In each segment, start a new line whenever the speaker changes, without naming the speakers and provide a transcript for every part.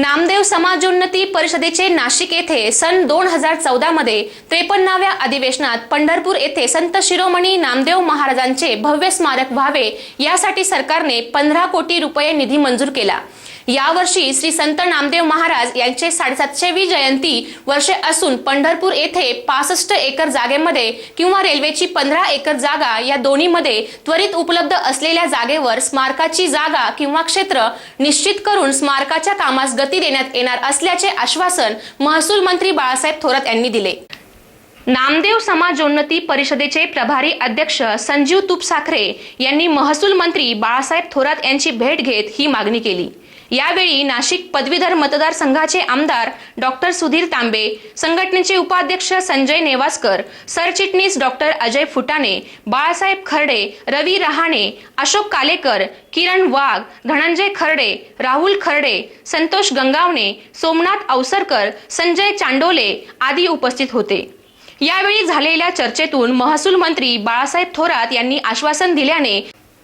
नामदेव समाजोन्नती परिषदेचे नाशिक येथे सन दोन हजार चौदा मध्ये त्रेपन्नाव्या अधिवेशनात पंढरपूर येथे संत शिरोमणी नामदेव महाराजांचे भव्य स्मारक व्हावे यासाठी सरकारने पंधरा कोटी रुपये निधी मंजूर केला. यावर्षी श्री संत नामदेव महाराज यांचे साडेसातशेवी जयंती वर्षे असून पंढरपूर येथे पासष्ट एकर जागेमध्ये किंवा रेल्वेची पंधरा एकर जागा या दोन्हीमध्ये त्वरित उपलब्ध असलेल्या जागेवर स्मारकाची जागा किंवा क्षेत्र निश्चित करून स्मारकाच्या कामास गती देण्यात येणार असल्याचे आश्वासन महसूल मंत्री बाळासाहेब थोरात यांनी दिले. नामदेव समाजोन्नती परिषदेचे प्रभारी अध्यक्ष संजीव तुपसाखरे यांनी महसूल मंत्री बाळासाहेब थोरात यांची भेट घेत ही मागणी केली. यावेळी नाशिक पदवीधर मतदारसंघाचे आमदार डॉक्टर सुधीर तांबे संघटनेचे उपाध्यक्ष संजय नेवासकर सरचिटणीस डॉक्टर अजय फुटाणे बाळासाहेब खर्डे रवी रहाणे अशोक कालेकर किरण वाघ धनंजय खर्डे राहुल खर्डे संतोष गंगावणे सोमनाथ अवसरकर संजय चांडोले आदी उपस्थित होते. यावेळी झालेल्या चर्चेतून महसूल मंत्री बाळासाहेब थोरात यांनी आश्वासन दिल्याने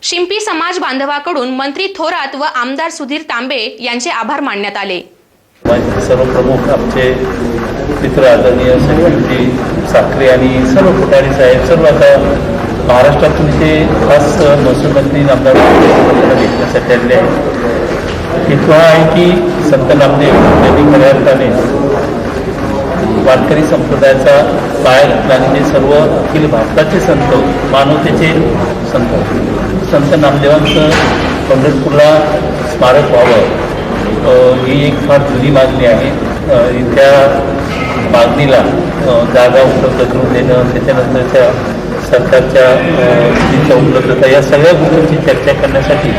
शिंपी समाज बांधवाकडून मंत्री थोरात व आमदार सुधीर तांबे यांचे आभार मानण्यात आले.
सर्व प्रमुख आमचे मित्र आदरणीय संजयजी साखरे आणि सर्व पुढारी साहेब सर्व आता महाराष्ट्रातून ते खास महसूल मंत्री नामदार भेटण्यासाठी आलेले आहेत. हेतू आहे की संत नामदेव यांनी खऱ्या अर्थाने वारकरी संप्रदायाचा पाय घातला आणि ते सर्व अखिल भारताचे संत मानवतेचे संत. संत नामदेवांचं पंढरपूरला स्मारक व्हावं. ही एक फार जुनी मागणी आहे. त्या मागणीला जागा उपलब्ध करून देणं त्याच्यानंतरच्या सरकारच्या अ, निधीच्या उपलब्धता या सगळ्या गोष्टींची चर्चा करण्यासाठी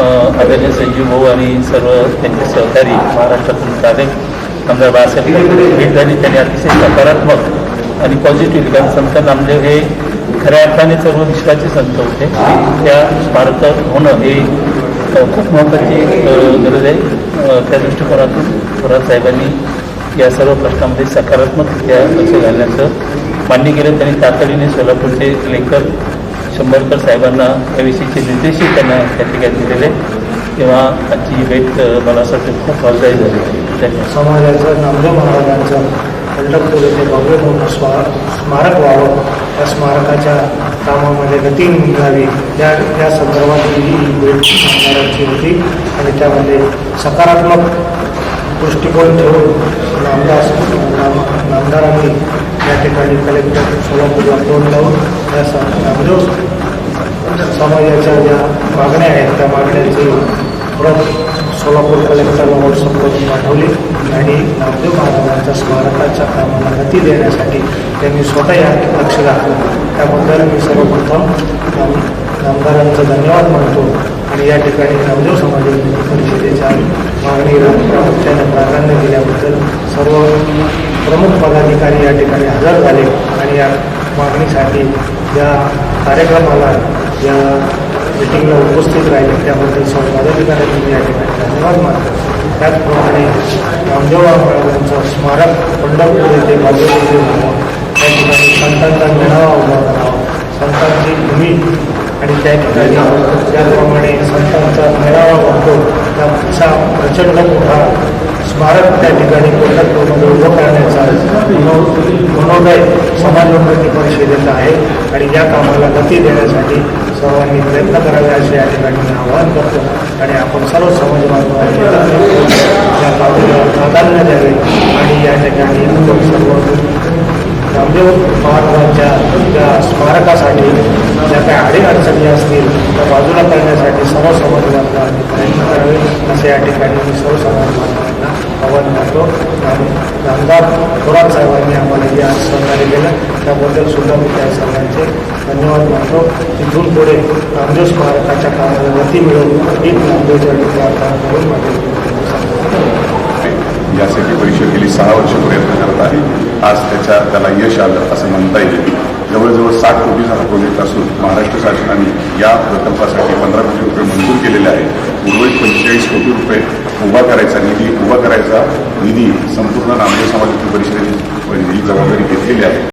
अ, आदरणीय संजीव भाऊ आणि सर्व त्यांचे सहकारी महाराष्ट्रातून साधक आमदार बाळासाहेब भेट झाली. त्यांनी अतिशय सकारात्मक आणि पॉझिटिव्ह कारण संत नामदेव हे खऱ्या अर्थाने सर्व विश्वाचे संत होते. त्या भारतात होणं हे खूप महत्त्वाची गरज आहे. त्या दृष्टिकोनातून थोरात साहेबांनी या सर्व प्रश्नामध्ये सकारात्मकरित्या लक्ष घालण्याचं मान्य केलं. त्यांनी तातडीने सोलापूरचे लेखक शंभरकर साहेबांना याविषयीचे निर्देशही त्यांना त्या ठिकाणी दिलेले. तेव्हा आजची भेट मला असं वाटतं खूप फलदायी झाली.
समाजाचं नामदेव महाराजांचं. पंढरपूर येथे भव्य मोठं स्मारक व्हावं त्या स्मारकाच्या कामामध्ये गती निघावी. या या संदर्भात ही भेट होती. आणि त्यामध्ये सकारात्मक दृष्टिकोन ठेवून नामदास नाम नामदारांनी या ठिकाणी कलेक्टर सोलापूरला फोन लावून या स- नामदेव समाजाच्या ज्या मागण्या आहेत त्या मागण्यांची प्रत सोलापूर कलेक्टरला व्हॉट्सअपवरून पाठवली आणि नामदेव महाराजांच्या स्मारकाच्या कामाला गती देण्यासाठी त्यांनी स्वतः यात लक्ष घातलं त्याबद्दल मी सर्वप्रथम नाम धन्यवाद मानतो आणि या ठिकाणी नामदेव समाज परिषदेच्या मागणी प्रामुख्याने प्राधान्य दिल्याबद्दल सर्व प्रमुख पदाधिकारी या ठिकाणी हजर झाले आणि या मागणीसाठी या कार्यक्रमाला या मिटिंगला उपस्थित राहिले. त्याबद्दल सर्व पदाधिकाऱ्यांनी या ठिकाणी धन्यवाद मानतो त्याचप्रमाणे नामदेव महाराजांचं स्मारक पंढरपूर येथे बाजूला व्हावं त्या ठिकाणी संतांचा मेळावा उभा करावा संतांची भूमी आणि त्या ठिकाणी त्याचप्रमाणे संतांचा मेळावा भरतो त्याचा प्रचंड मोठा स्मारक त्या ठिकाणी पंढरपूरमध्ये उभं करण्याचा मनोदय समाजोन्नती परिषदेचा आहे. आणि या कामाला गती देण्यासाठी सर्वांनी प्रयत्न करावे असे या ठिकाणी मी आवाहन करतो. आणि आपण सर्व समाज या बाजूला प्राधान्य द्यावे आणि या ठिकाणी सर्व रामदेव महाराजांच्या त्या स्मारकासाठी ज्या काही अडीअडचणी असतील त्या बाजूला करण्यासाठी सर्व समाज बांधवांनी प्रयत्न करावे असे या ठिकाणी मी सर्व समाज बांधवांना आव्हान करतो. आणि नामदार थोरात साहेबांनी आम्हाला जे आज सहकार्य केलं. त्याबद्दल सुद्धा मी त्या सर्वांचे धन्यवाद मानतो. तिथून पुढे रामदेव स्मारकाच्या कामाला गती मिळवून एक नामदेवच्या प्रार्थना करून माझे
यासाठी परिषद गेली सहा वर्ष प्रयत्न करत आहे. आज त्याच्या त्याला यश आलं असं म्हणता येईल. जवळजवळ साठ कोटीचा हा प्रोजेक्ट असून महाराष्ट्र शासनाने या प्रकल्पासाठी पंधरा कोटी रुपये मंजूर केलेले आहेत. उर्वरित पंचेचाळीस कोटी रुपये उभा करायचा निधी उभा करायचा निधी संपूर्ण नामदेव समाज परिषदेने ही जबाबदारी घेतलेली आहे.